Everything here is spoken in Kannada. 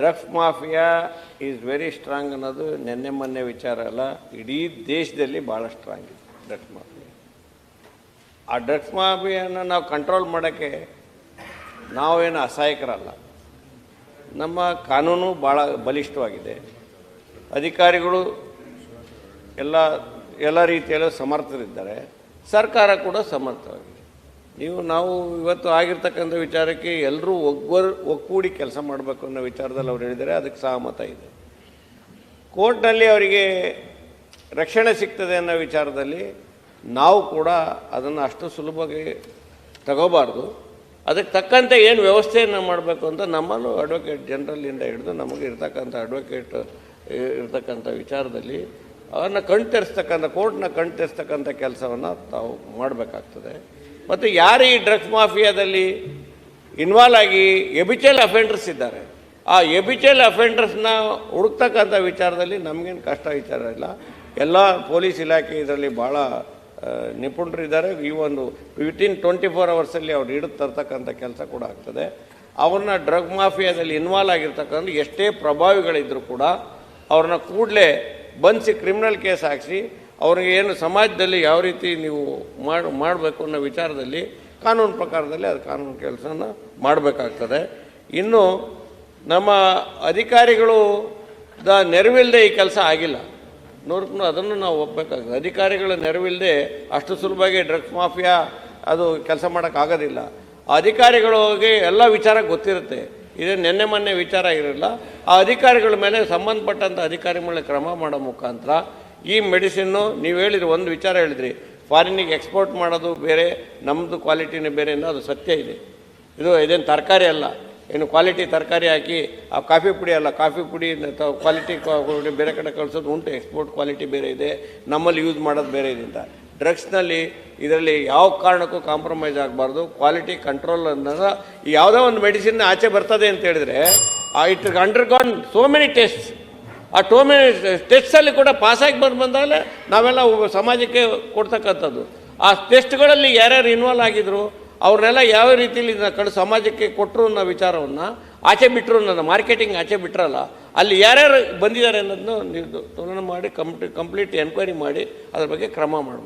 Drugs mafia is very strong ಅನ್ನೋದು ನಿನ್ನೆ ಮೊನ್ನೆ ವಿಚಾರ ಅಲ್ಲ. ಇಡೀ ದೇಶದಲ್ಲಿ ಭಾಳ ಸ್ಟ್ರಾಂಗ್ ಇದೆ ಡ್ರಗ್ಸ್ ಮಾಫಿಯಾ. ಆ ಡ್ರಗ್ಸ್ ಮಾಫಿಯನ್ನು ನಾವು ಕಂಟ್ರೋಲ್ ಮಾಡೋಕ್ಕೆ ನಾವೇನು ಅಸಹಾಯಕರಲ್ಲ. ನಮ್ಮ ಕಾನೂನು ಭಾಳ ಬಲಿಷ್ಠವಾಗಿದೆ. ಅಧಿಕಾರಿಗಳು ಎಲ್ಲ ಎಲ್ಲ ರೀತಿಯಲ್ಲೂ ಸಮರ್ಥರಿದ್ದಾರೆ. ಸರ್ಕಾರ ಕೂಡ ಸಮರ್ಥವಾಗಿದೆ. ನೀವು, ನಾವು ಇವತ್ತು ಆಗಿರ್ತಕ್ಕಂಥ ವಿಚಾರಕ್ಕೆ ಎಲ್ಲರೂ ಒಗ್ಗರ್ ಒಗ್ಗೂಡಿ ಕೆಲಸ ಮಾಡಬೇಕು ಅನ್ನೋ ವಿಚಾರದಲ್ಲಿ ಅವ್ರು ಹೇಳಿದ್ದಾರೆ. ಅದಕ್ಕೆ ಸಹಮತ ಇದೆ. ಕೋರ್ಟ್ನಲ್ಲಿ ಅವರಿಗೆ ರಕ್ಷಣೆ ಸಿಗ್ತದೆ ಅನ್ನೋ ವಿಚಾರದಲ್ಲಿ ನಾವು ಕೂಡ ಅದನ್ನು ಅಷ್ಟು ಸುಲಭವಾಗಿ ತಗೋಬಾರ್ದು. ಅದಕ್ಕೆ ತಕ್ಕಂತೆ ಏನು ವ್ಯವಸ್ಥೆಯನ್ನು ಮಾಡಬೇಕು ಅಂತ ನಮ್ಮಲ್ಲೂ ಅಡ್ವೊಕೇಟ್ ಜನರಲ್ಲಿಂದ ಹಿಡಿದು ನಮಗೆ ಇರ್ತಕ್ಕಂಥ ಅಡ್ವೊಕೇಟ್ ಇರ್ತಕ್ಕಂಥ ವಿಚಾರದಲ್ಲಿ ಅವನ್ನ ಕಣ್ತರಿಸ್ತಕ್ಕಂಥ ಕೋರ್ಟ್ನ ಕಣ್ತರಿಸ್ತಕ್ಕಂಥ ಕೆಲಸವನ್ನು ತಾವು ಮಾಡಬೇಕಾಗ್ತದೆ. ಮತ್ತು ಯಾರು ಈ ಡ್ರಗ್ಸ್ ಮಾಫಿಯಾದಲ್ಲಿ ಇನ್ವಾಲ್ವ್ ಆಗಿ ಎಬಿಚಲ್ ಅಫೆಂಡರ್ಸ್ ಇದ್ದಾರೆ? ಆ ಎಬಿಚಲ್ ಅಫೆಂಡರ್ಸ್ನ ಹುಡುಕ್ತಕ್ಕಂಥ ವಿಚಾರದಲ್ಲಿ ನಮಗೇನು ಕಷ್ಟ ವಿಚಾರ ಇಲ್ಲ. ಎಲ್ಲ ಪೊಲೀಸ್ ಇಲಾಖೆ ಇದರಲ್ಲಿ ಭಾಳ ನಿಪುಣರಿದ್ದಾರೆ ಈ ಒಂದು ವಿತಿನ್ ಟ್ವೆಂಟಿ ಫೋರ್ ಅವರ್ಸಲ್ಲಿ ಅವ್ರು ಹಿಡಿದು ತರ್ತಕ್ಕಂಥ ಕೆಲಸ ಕೂಡ ಆಗ್ತದೆ. ಅವ್ರನ್ನ ಡ್ರಗ್ ಮಾಫಿಯಾದಲ್ಲಿ ಇನ್ವಾಲ್ವ್ ಆಗಿರ್ತಕ್ಕಂಥ ಎಷ್ಟೇ ಪ್ರಭಾವಿಗಳಿದ್ದರೂ ಕೂಡ ಅವ್ರನ್ನ ಕೂಡಲೇ ಬಂಧಿಸಿ ಕ್ರಿಮಿನಲ್ ಕೇಸ್ ಹಾಕಿಸಿ ಅವ್ರಿಗೆ ಏನು ಸಮಾಜದಲ್ಲಿ ಯಾವ ರೀತಿ ನೀವು ಮಾಡಿ, ಮಾಡಬೇಕು ಅನ್ನೋ ವಿಚಾರದಲ್ಲಿ ಕಾನೂನು ಪ್ರಕಾರದಲ್ಲಿ ಅದು ಕಾನೂನು ಕೆಲಸನ ಮಾಡಬೇಕಾಗ್ತದೆ. ಇನ್ನು ನಮ್ಮ ಅಧಿಕಾರಿಗಳು ದ ನೆರವಿಲ್ಲದೆ ಈ ಕೆಲಸ ಆಗಿಲ್ಲ. ನೂರಕ್ಕೂ ಅದನ್ನು ನಾವು ಒಪ್ಪಬೇಕಾಗ್ತದೆ ಅಧಿಕಾರಿಗಳ ನೆರವಿಲ್ಲದೆ ಅಷ್ಟು ಸುಲಭವಾಗಿ ಡ್ರಗ್ಸ್ ಮಾಫಿಯಾ ಅದು ಕೆಲಸ ಮಾಡೋಕ್ಕಾಗೋದಿಲ್ಲ. ಅಧಿಕಾರಿಗಳಿಗೆ ಎಲ್ಲ ವಿಚಾರ ಗೊತ್ತಿರುತ್ತೆ. ಇದು ನಿನ್ನೆ ಮೊನ್ನೆ ವಿಚಾರ ಇರಲಿಲ್ಲ ಆ ಅಧಿಕಾರಿಗಳ ಮೇಲೆ ಸಂಬಂಧಪಟ್ಟಂಥ ಅಧಿಕಾರಿಗಳ ಕ್ರಮ ಮಾಡೋ ಮುಖಾಂತರ ಈ ಮೆಡಿಸಿನ್ನು ನೀವು ಹೇಳಿದ್ರಿ ಒಂದು ವಿಚಾರ ಹೇಳಿದ್ರಿ. ಫಾರಿನಿಗೆ ಎಕ್ಸ್ಪೋರ್ಟ್ ಮಾಡೋದು ಬೇರೆ ನಮ್ಮದು ಕ್ವಾಲಿಟಿನೇ ಬೇರೆ ಅನ್ನೋ ಅದು ಸತ್ಯ ಇದೆ. ಇದು ಇದೇನು ತರಕಾರಿ ಅಲ್ಲ. ಏನು ಕ್ವಾಲಿಟಿ ತರಕಾರಿ ಹಾಕಿ, ಆ ಕಾಫಿ ಪುಡಿ ಅಲ್ಲ, ಕಾಫಿ ಪುಡಿ ಕ್ವಾಲಿಟಿ ಬೇರೆ ಕಡೆ ಕಳಿಸೋದು ಉಂಟು, ಎಕ್ಸ್ಪೋರ್ಟ್ ಕ್ವಾಲಿಟಿ ಬೇರೆ ಇದೆ, ನಮ್ಮಲ್ಲಿ ಯೂಸ್ ಮಾಡೋದು ಬೇರೆ ಇದೆ ಅಂತ. ಡ್ರಗ್ಸ್ನಲ್ಲಿ ಇದರಲ್ಲಿ ಯಾವ ಕಾರಣಕ್ಕೂ ಕಾಂಪ್ರಮೈಸ್ ಆಗಬಾರ್ದು. ಕ್ವಾಲಿಟಿ ಕಂಟ್ರೋಲ್ ಅನ್ನೋದು ಯಾವುದೋ ಒಂದು ಮೆಡಿಸಿನ್ ಆಚೆ ಬರ್ತದೆ ಅಂತ ಹೇಳಿದ್ರೆ, ಆ, it undergone so many test. ಆ ಟೋ ಮೆನಿ ಟೆಸ್ಟಲ್ಲಿ ಕೂಡ ಪಾಸಾಗಿ ಬಂದು ಬಂದಾಗಲೇ ನಾವೆಲ್ಲ ಸಮಾಜಕ್ಕೆ ಕೊಡ್ತಕ್ಕಂಥದ್ದು. ಆ ಟೆಸ್ಟ್ಗಳಲ್ಲಿ ಯಾರ್ಯಾರು ಇನ್ವಾಲ್ವ್ ಆಗಿದ್ರು, ಅವ್ರನ್ನೆಲ್ಲ ಯಾವ ರೀತಿಯಲ್ಲಿ ಇದನ್ನ ಕಡೆ, ಸಮಾಜಕ್ಕೆ ಕೊಟ್ಟರು ಅನ್ನೋ ವಿಚಾರವನ್ನು ಆಚೆ ಬಿಟ್ಟರು ಅನ್ನೋದು, ಮಾರ್ಕೆಟಿಂಗ್ ಆಚೆ ಬಿಟ್ರಲ್ಲ, ಅಲ್ಲಿ ಯಾರ್ಯಾರು ಬಂದಿದ್ದಾರೆ ಅನ್ನೋದನ್ನು ನೀವು ತುಲನೆ ಮಾಡಿ ಕಂಪ್ಲೀಟ್ ಕಂಪ್ಲೀಟ್ ಎನ್ಕ್ವೈರಿ ಮಾಡಿ, ಅದ್ರ ಬಗ್ಗೆ ಕ್ರಮ ಮಾಡಬೇಕು.